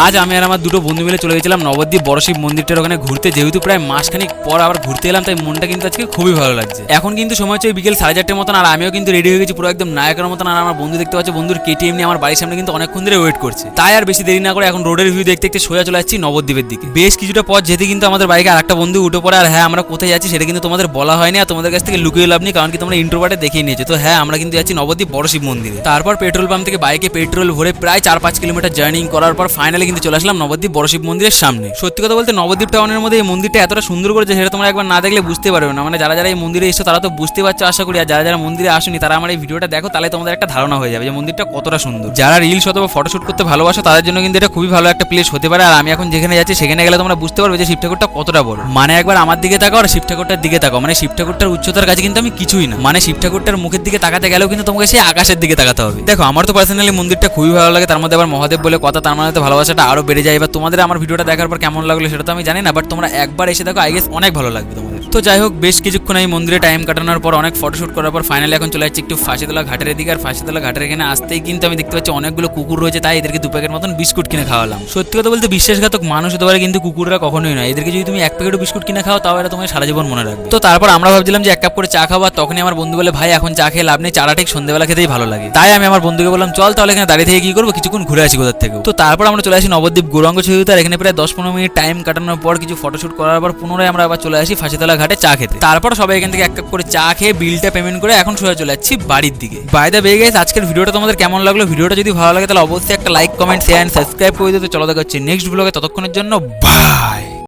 আজ আমি আর আমার দুটো বন্ধু মিলে চলে গেছিলাম নবদ্বীপ বড় শিব মন্দিরটার ওখানে ঘুরতে। যেহেতু প্রায় মাসখানিক পর আবার ঘুরতে এলাম, তাই মনটা কিন্তু আজকে খুবই ভালো লাগছে। এখন কিন্তু সময় হচ্ছে বিকেল সাড়ে চারটের মতন, আর আমিও কিন্তু রেডি হয়ে গেছি পুরো একদম নায়কের মতন, আর আমার বন্ধু দেখতে পাচ্ছে, বন্ধুর কেটিএম নিয়ে আমার বাড়ির সামনে কিন্তু অনেকক্ষণ ধরে ওয়েট করছে। তাই আর বেশি দেরি না করে এখন রোডের ভিউ দেখতে দেখতে সোজা চলে যাচ্ছি নবদ্বীপের দিকে। বেশ কিছুটা পথ যেতে কিন্তু আমাদের বাইকে আরেকটা বন্ধু উঠে পড়ে, আর হ্যাঁ আমরা কোথায় যাচ্ছি সেটা কিন্তু তোমাদের বলা হয়নি, আর তোমাদের কাছ থেকে লুকিয়ে লাভ নেই, কারণ কি তোমরা ইন্ট্রোভার্টে দেখিয়ে নিয়েছো। তো হ্যাঁ আমরা কিন্তু যাচ্ছি নবদ্বীপ বড় শিব মন্দিরে। তারপর পেট্রোল পাম্প থেকে বাইকে পেট্রোল ভরে প্রায় চার পাঁচ কিলোমিটার জার্নি করার পর ফাইনালি কিন্তু চলে আসলাম নবদ্বীপ বড় শিব মন্দিরের সামনে। সত্যি কথা বলতে নবদ্বীপ টাউনের মধ্যে এই মন্দিরটা এতটা সুন্দর করেছে সেটা তোমরা একবার না দেখলে বুঝতে পারবে না। মানে যারা যারা এই মন্দিরে এসছো তারা তো বুঝতে পারছ, আশা করি। আর যারা যারা মন্দিরে আসেনি তারা আমার এই ভিডিওটা দেখো, তাহলে তোমাদের একটা ধারণা হয়ে যাবে যে মন্দিরটা কতটা সুন্দর। যারা রিলস অথবা ফটোশুট করতে ভালোবাসো তাদের জন্য কিন্তু এটা খুবই ভালো একটা প্লেস হতে পারে। আর আমি এখন যেখানে যাচ্ছি সেখানে গেলে তোমরা বুঝতে পারবে যে শিব ঠাকুরটা কতটা বড়। মানে একবার আমার দিকে তাকাও আর শিব ঠাকুরটার দিকে তাকাও। মানে শিব ঠাকুরটার উচ্চতার কাছে কিন্তু আমি কিছুই না। মানে শিব ঠাকুরটার মুখের দিকে তাকাতে গেলেও কিন্তু তোমাকে সেই আকাশের দিকে তাকাতে হবে। দেখো, আমার তো পার্সোনালি মন্দিরটা খুবই ভালো লাগে। তার মধ্যে আবার মহাদেব বলে কথা, তার মানে তো ভালোবাসাটা আরও বেড়ে যায়, এবার তোমাদের আমার ভিডিওটা দেখার পর কেমন লাগল সেটা তো আমি জানি না বাট তোমরা একবার এসে দেখো আই গেস অনেক ভালো লাগবে তোমাদের। তো যাই হোক, বেশ কিছুক্ষণ এই মন্দিরে টাইম কাটানোর পর, অনেক ফটোশ্যুট করার পর ফাইনালি এখন চলে যাচ্ছি একটু ফাঁসিতলা ঘাটের দিকে আর ফাঁসিতলা ঘাটের এখানে আসতেই কিন্তু আমি দেখতে পাচ্ছি অনেকগুলো কুকুর রয়েছে, তাই এদেরকে দু প্যাকেট মতন বিস্কুট কিনে খাওয়ালাম। সত্যি কথা বলতে বিশ্বাসঘাতক মানুষ হতে পারে, কিন্তু কুকুররা কখনোই নয়। এদেরকে যদি তুমি এক প্যাকেটও বিস্কুট কিনে খাও, তাও এটা তোমার সারা জীবন মনে রাখবে। তো তারপর আমরা ভাবছিলাম যে এক কাপ করে চা আর তখনই আমার বন্ধু বলে, ভাই, এখন চা খেয়ে লাভ নেই চারা ঠিক সন্ধ্যেবেলা খেতেই ভালো লাগে। তাই আমি আমার বন্ধুকে বললাম, চল তাহলে এখানে দাঁড়িয়ে থেকে কি করব? কিছুক্ষণ ঘুরে আসি কোথার থেকে তো তারপর আমরা চলে আসি নবদ্বীপ গৌরাঙ্গ ছবিতে, আর এখানে প্রায় দশ পনেরো মিনিট টাইম কাটানোর পর কিছু ফটোশ্যুট করার পর পুনরায় আমরা আবার চলে আসি ফাঁসিতলা ঘাটে চা খেতে। তারপর সবাই এখান থেকে এক কাপ করে চা খেয়ে বিলটা পেমেন্ট করে এখন সোজা চলে যাচ্ছি বাড়ির দিকে। বাইদা বেয়ে গেছে আজকের ভিডিওটা তোমাদের কেমন লাগল? ভিডিওটা যদি ভালো লাগে তাহলে অবশ্যই একটা লাইক কমেন্ট শেয়ার সাবস্ক্রাইব করে দিতে চলো দেখা হচ্ছে নেক্সট ব্লগে ততক্ষণের জন্য বাই